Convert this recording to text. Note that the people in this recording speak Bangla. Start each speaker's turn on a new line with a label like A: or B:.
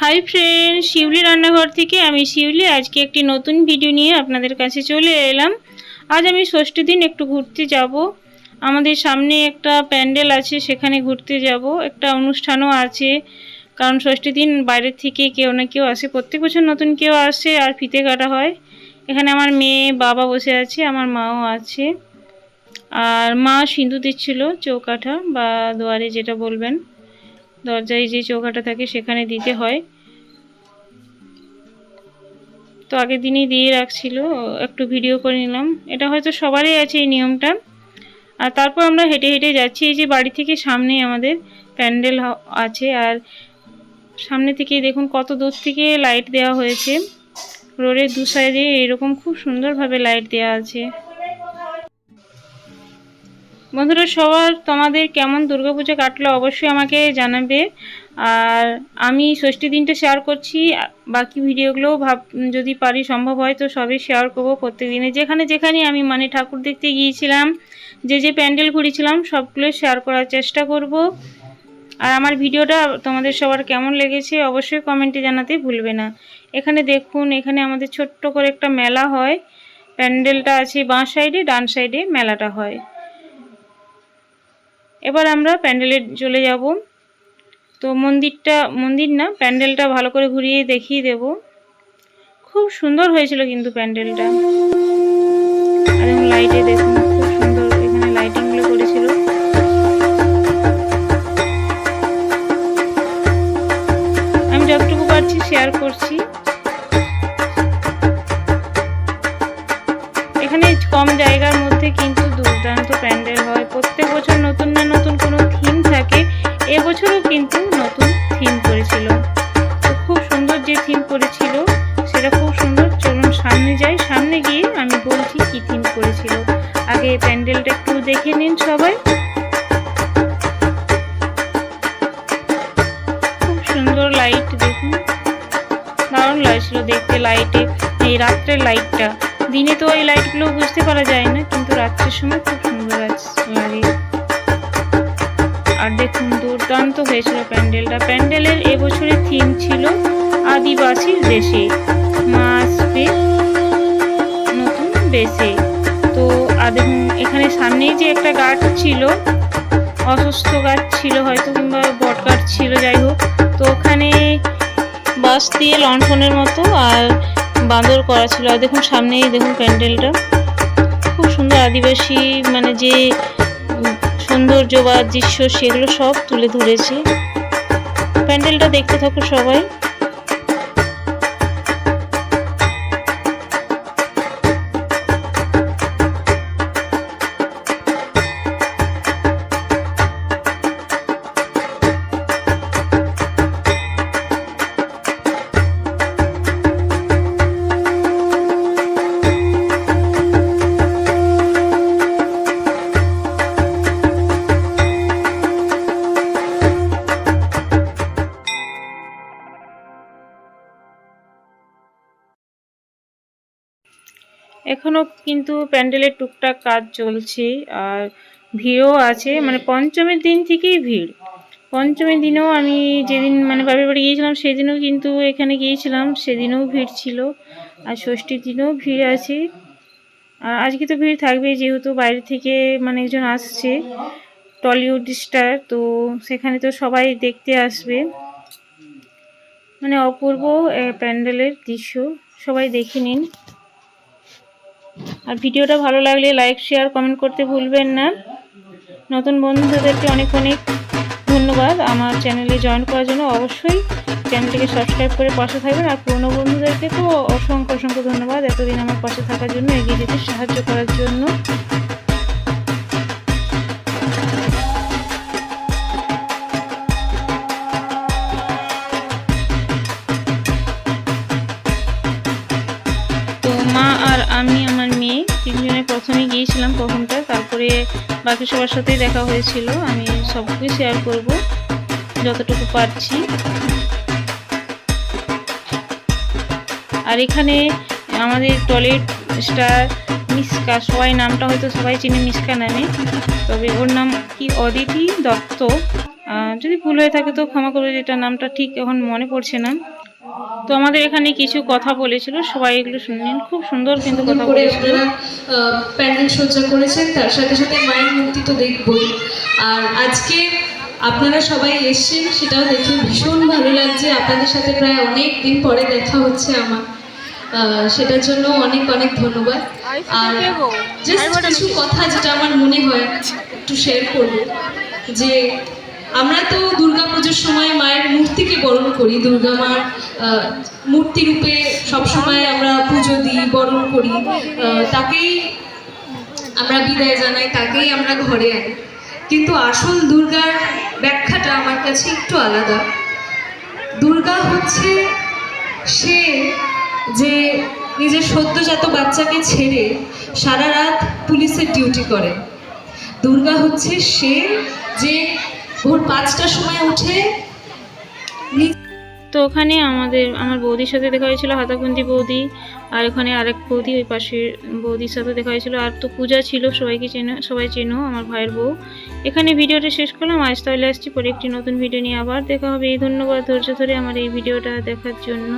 A: হাই ফ্রেন্ড শিউলি রান্নাঘর থেকে আমি শিউলি আজকে একটি নতুন ভিডিও নিয়ে আপনাদের কাছে চলে এলাম। আজ আমি ষষ্ঠী দিন একটু ঘুরতে যাব। আমাদের সামনে একটা প্যান্ডেল আছে, সেখানে ঘুরতে যাব। একটা অনুষ্ঠানও আছে। কারণ ষষ্ঠী দিন বাইরের থেকে কেউ না কেউ আসে, প্রত্যেক বছর নতুন কেউ আসে আর ফিতে কাটা হয়। এখানে আমার মেয়ে, বাবা বসে আছে, আমার মাও আছে। আর মা সিঁদুর দিচ্ছিল, চৌকাঠা বা দুয়ারে যেটা বলবেন। দরজায় যে চৌকাটা থাকে সেখানে দিতে হয়। তো আগের দিনই দিয়ে রাখছিল, একটু ভিডিও করে নিলাম। এটা হয়তো সবারই আছে এই নিয়মটা। আর তারপর আমরা হেঁটে হেঁটে যাচ্ছি, এই যে বাড়ি থেকে সামনে আমাদের প্যান্ডেল আছে। আর সামনে থেকে দেখুন কত দূর থেকে লাইট দেওয়া হয়েছে। রোডের দু সাইডে এরকম খুব সুন্দরভাবে লাইট দেওয়া আছে। বন্ধুরা, সবার তোমাদের কেমন দুর্গাপুজো কাটলো অবশ্যই আমাকে জানাবে। আর আমি ষষ্ঠী দিনটা শেয়ার করছি, বাকি ভিডিওগুলোও ভাব, যদি পারি সম্ভব হয় তো সবই শেয়ার করব প্রত্যেক দিনে যেখানে যেখানে আমি মানে ঠাকুর দেখতে গিয়েছিলাম, যে যে প্যান্ডেল ঘুরেছিলাম, সবগুলো শেয়ার করার চেষ্টা করব। আর আমার ভিডিওটা তোমাদের সবার কেমন লেগেছে অবশ্যই কমেন্টে জানাতে ভুলবে না। এখানে দেখুন, এখানে আমাদের ছোট্ট করে একটা মেলা হয়। প্যান্ডেলটা আছে বাঁ সাইডে ডান সাইডে মেলাটা হয়। এবার আমরা প্যান্ডেলে চলে যাব। তো মন্দিরটা, মন্দির না, প্যান্ডেলটা ভালো করে ঘুরিয়ে দেখিয়ে দেব। খুব সুন্দর হয়েছিল কিন্তু প্যান্ডেলটা। আর লাইটে দেখুন, খুব সুন্দর এখানে লাইটিংগুলো করেছিল। আমি যতটুকু পারছি শেয়ার করছি। এখানে কম জায়গার মধ্যে কিন্তু দুর্দান্ত প্যান্ডেল প্রত্যেক বছর নতুন না নতুন কোনো থিম থাকে, এবছরও কিন্তু নতুন থিম করেছিল। তো খুব সুন্দর যে থিম করেছিল, সেটা খুব সুন্দর। চলুন সামনে যাই, সামনে গিয়ে আমি বলছি কি থিম করেছিল। আগে প্যান্ডেলটা একটু দেখে নিন সবাই। খুব সুন্দর লাইট দেখুন। দারুণ লাগছিল দেখতে লাইটে এই রাত্রের লাইটটা দিনে তো এই লাইটগুলো বুঝতে পারা যায় না, কিন্তু রাত্রের সময় খুব সুন্দর লাগে আর দেখুন, দুর্দান্ত হয়েছিল প্যান্ডেলটা। প্যান্ডেলের এবছরের থিম ছিল আদিবাসীর দেশে মা নতুন বেশে তো এখানে সামনেই যে একটা গাছ ছিল, অসুস্থ গাছ ছিল হয়তো, কিংবা বট গাছ ছিল, যাই হোক। তো ওখানে বাঁশ দিয়ে লণ্ঠনের মতো আর বাঁদর করা ছিল। আর দেখুন সামনেই দেখুন প্যান্ডেলটা। খুব সুন্দর আদিবাসী মানে যে সৌন্দর্য বা দৃশ্য, সেগুলো সব তুলে ধরেছে। প্যান্ডেলটা দেখতে থাকো সবাই। এখনও কিন্তু প্যান্ডেলের টুকটাক কাজ চলছে, আর ভিড়ও আছে মানে পঞ্চমীর দিন থেকেই ভিড়। পঞ্চমীর দিনেও আমি যেদিন মানে বাপের বাড়ি গিয়েছিলাম, সেদিনও কিন্তু এখানে গিয়েছিলাম, সেদিনও ভিড় ছিল, আর ষষ্ঠীর দিনেও ভিড় আছে। আর আজকে তো ভিড় থাকবে, যেহেতু বাইরে থেকে মানে একজন আসছে, টলিউড স্টার, তো সেখানে তো সবাই দেখতে আসবে। মানে অপূর্ব প্যান্ডেলের দৃশ্য, সবাই দেখে নিন। আর ভিডিওটা ভালো লাগলে লাইক শেয়ার কমেন্ট করতে ভুলবেন না। নতুন বন্ধুদেরকে অনেক অনেক ধন্যবাদ আমার চ্যানেলে জয়েন করার জন্য। অবশ্যই চ্যানেলটিকে সাবস্ক্রাইব করে পাশে থাকবেন। আর পুরনো বন্ধুদেরকে তো অসংখ্য অসংখ্য ধন্যবাদ এতদিন আমার পাশে থাকার জন্য, এগিয়ে যেতে সাহায্য করার জন্য। গিয়েছিলাম প্রথমটা তারপরে বাকি সবার সাথেই দেখা হয়েছিল। আমি সবকে শেয়ার করব, যতটুকু পারছি। আর এখানে আমাদের টয়লেট স্টার মিসকা, সবাই নামটা হয়তো সবাই চিনে মিসকা নামে। তবে ওর নাম কি, অদিতি দত্ত। যদি ভুল হয়ে থাকে তো ক্ষমা করবে, যেটা নামটা ঠিক এখন মনে পড়ছে না। তো আমাদের এখানে কিছু কথা বলেছিল সবাই এগুলো শুনলেন খুব সুন্দর কিন্তু কথা
B: করে আপনারা প্যান্ডেল সজ্জা করেছেন তার সাথে সাথে মায়ের মূর্তি তো দেখবই। আর আজকে আপনারা সবাই এসেছেন সেটাও দেখে ভীষণ ভালো লাগছে আপনাদের সাথে প্রায় অনেক দিন পরে দেখা হচ্ছে আমার। সেটার জন্য অনেক অনেক ধন্যবাদ। আর জাস্ট কিছু কথা যেটা আমার মনে হয় একটু শেয়ার করব যে আমরা তো দুর্গা পুজোর সময় মায়ের মূর্তিকে বরণ করি। দুর্গা মার মূর্তি রূপে সবসময় আমরা পুজো দিই, বরণ করি। তাকেই আমরা বিদায় জানাই, তাকেই আমরা ঘরে আনি। কিন্তু আসল দুর্গার ব্যাখ্যাটা আমার কাছে একটু আলাদা। দুর্গা হচ্ছে সে যে নিজের সদ্যজাত বাচ্চাকে ছেড়ে সারা রাত পুলিশের ডিউটি করে। দুর্গা হচ্ছে সে যে ভোর পাঁচটার সময়
A: তো ওখানে আমাদের, আমার বৌদির সাথে দেখা হয়েছিল হাতাকুন্দি বৌদি, আর ওখানে আরেক বৌদি, ওই পাশের বৌদির সাথে দেখা হয়েছিল, আর তো পূজা ছিল, সবাইকে চেনো, সবাই চেনো, আমার ভাইয়ের বউ। এখানে ভিডিওটা শেষ করলাম, আজ তাহলে আসছি পরে একটি নতুন ভিডিও নিয়ে আবার দেখা হবে, এই ধন্যবাদ ধৈর্য ধরে আমার এই ভিডিওটা দেখার জন্য।